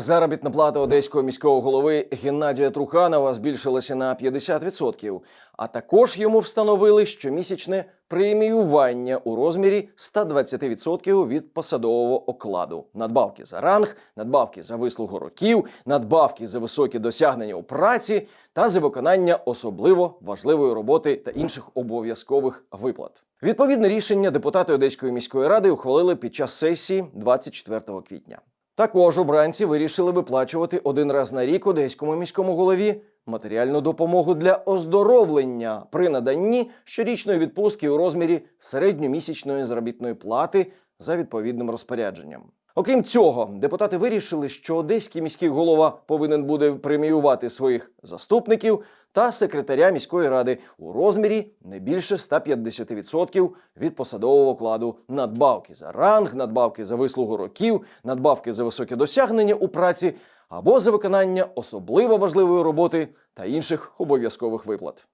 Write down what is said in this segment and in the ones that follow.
Заробітна плата одеського міського голови Геннадія Труханова збільшилася на 50%, а також йому встановили щомісячне преміювання у розмірі 120% від посадового окладу, надбавки за ранг, надбавки за вислугу років, надбавки за високі досягнення у праці та за виконання особливо важливої роботи та інших обов'язкових виплат. Відповідне рішення депутати Одеської міської ради ухвалили під час сесії 24 квітня. Також обранці вирішили виплачувати один раз на рік одеському міському голові матеріальну допомогу для оздоровлення при наданні щорічної відпустки у розмірі середньомісячної заробітної плати за відповідним розпорядженням. Окрім цього, депутати вирішили, що одеський міський голова повинен буде преміювати своїх заступників та секретаря міської ради у розмірі не більше 150% від посадового окладу надбавки за ранг, надбавки за вислугу років, надбавки за високі досягнення у праці або за виконання особливо важливої роботи та інших обов'язкових виплат.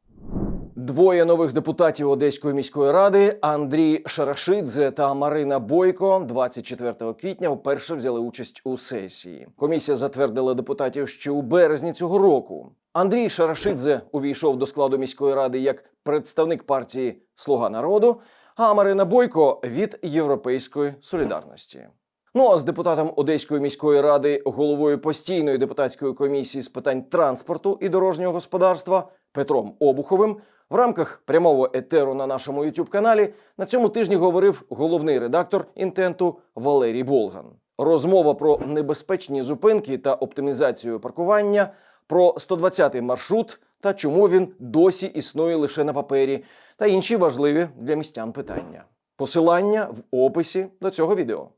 Двоє нових депутатів Одеської міської ради Андрій Шарашидзе та Марина Бойко 24 квітня вперше взяли участь у сесії. Комісія затвердила депутатів ще у березні цього року. Андрій Шарашидзе увійшов до складу міської ради як представник партії Слуга народу, а Марина Бойко від Європейської солідарності. Ну а з депутатом Одеської міської ради, головою постійної депутатської комісії з питань транспорту і дорожнього господарства Петром Обуховим в рамках прямого етеру на нашому youtube каналі на цьому тижні говорив головний редактор інтенту Валерій Болган. Розмова про небезпечні зупинки та оптимізацію паркування, про 120-й маршрут та чому він досі існує лише на папері, та інші важливі для містян питання. Посилання в описі до цього відео.